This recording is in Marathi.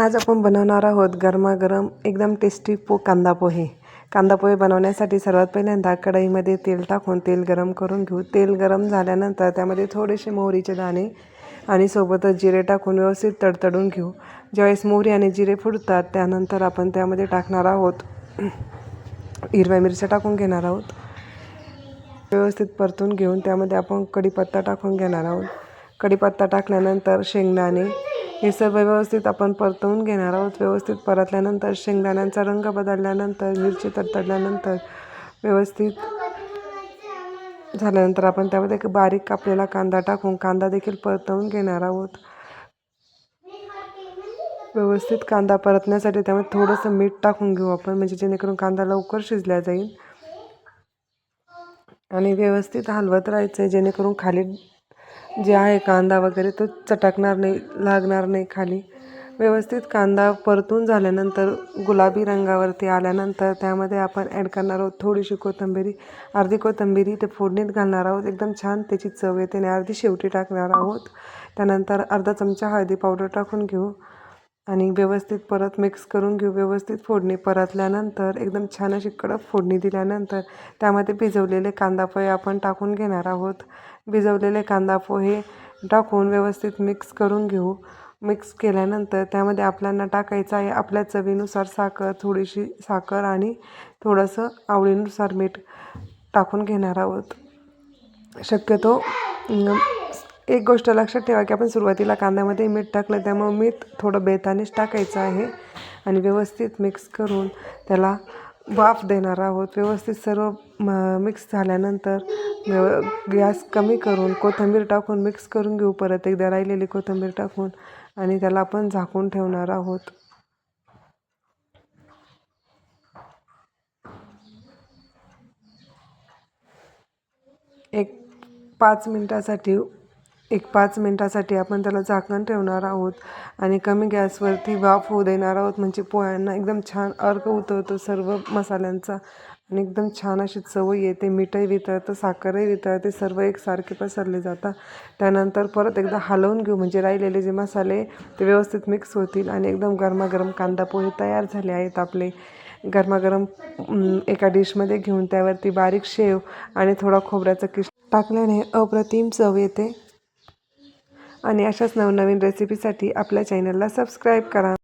आज आपण बनवणार आहोत गरमागरम एकदम टेस्टी पो कांदा पोहे. कांदा पोहे बनवण्यासाठी सर्वात पहिल्यांदा कढईमध्ये तेल टाकून तेल गरम करून घेऊ. तेल गरम झाल्यानंतर त्यामध्ये थोडेसे मोहरीचे दाणे आणि सोबतच जिरे टाकून व्यवस्थित तडतडून घेऊ. ज्यावेळेस मोहरी आणि जिरे फुटतात त्यानंतर आपण त्यामध्ये टाकणार आहोत हिरव्या मिरच्या टाकून घेणार आहोत. व्यवस्थित परतून घेऊन त्यामध्ये आपण कढीपत्ता टाकून घेणार आहोत. कढीपत्ता टाकल्यानंतर शेंगदाणे हे सर्व व्यवस्थित आपण परतवून घेणार आहोत. व्यवस्थित परतल्यानंतर शेंगदाण्यांचा रंग बदलल्यानंतर मिरची तडतडल्यानंतर व्यवस्थित झाल्यानंतर आपण त्यामध्ये एक बारीक कापलेला कांदा टाकून कांदा देखील परतवून घेणार आहोत. व्यवस्थित कांदा परतण्यासाठी त्यामध्ये थोडंसं मीठ टाकून घेऊ आपण म्हणजे जेणेकरून कांदा लवकर शिजला जाईल. आणि व्यवस्थित हलवत राहायचं आहे जेणेकरून खाली जे आहे कांदा वगैरे तो चटकणार नाही लागणार नाही खाली. व्यवस्थित कांदा परतून झाल्यानंतर गुलाबी रंगावरती आल्यानंतर त्यामध्ये आपण ॲड करणार आहोत थोडीशी कोथंबिरी. अर्धी कोथंबिरी ते फोडणीत घालणार आहोत. एकदम छान त्याची चव येते आणि अर्धी शेवटी टाकणार आहोत. त्यानंतर अर्धा चमचा हळदी पावडर टाकून घेऊ आणि व्यवस्थित परत मिक्स करून घेऊ. व्यवस्थित फोडणी परतल्यानंतर एकदम छान अशी कडक फोडणी दिल्यानंतर त्यामध्ये भिजवलेले कांदा पोहे आपण टाकून घेणार आहोत. भिजवलेले कांदा पोहे टाकून व्यवस्थित मिक्स करून घेऊ. मिक्स केल्यानंतर त्यामध्ये आपल्याला टाकायचं आहे आपल्या चवीनुसार साखर थोडीशी साखर आणि थोडंसं आवडीनुसार मीठ टाकून घेणार आहोत. शक्यतो एक गोष्ट लक्षात ठेवा की आपण सुरुवातीला कांद्यामध्ये मीठ टाकलं त्यामुळे मीठ थोडं बेतानेच टाकायचं आहे आणि व्यवस्थित मिक्स करून त्याला वाफ देणार आहोत. व्यवस्थित सर्व म मिक्स झाल्यानंतर गॅस कमी करून कोथिंबीर टाकून मिक्स करून घेऊ परत. एकदा राहिलेली कोथिंबीर टाकून आणि त्याला आपण झाकून ठेवणार आहोत. एक पाच मिनटासाठी एक पाच मिनटासाठी आपण त्याला झाकण ठेवणार आहोत आणि कमी गॅसवरती वाफ होऊ देणार आहोत. म्हणजे पोह्यांना एकदम छान अर्क उतरतो सर्व मसाल्यांचा. आणि एकदम छान अशी चव येते मिठही वितळतं साखरही वितळते सर्व एकसारखे पसरले जातात. त्यानंतर परत एकदा हलवून घेऊ. म्हणजे राहिलेले जे मसाले ते व्यवस्थित मिक्स होतील आणि एकदम गरमागरम कांदा पोहे तयार झाले आहेत आपले. गरमागरम एका डिशमध्ये घेऊन त्यावरती बारीक शेव आणि थोडा खोबऱ्याचा किस टाकल्याने अप्रतिम चव येते. आणि अशाच नवनवीन रेसिपीसाठी आपल्या चॅनलला सबस्क्राईब करा.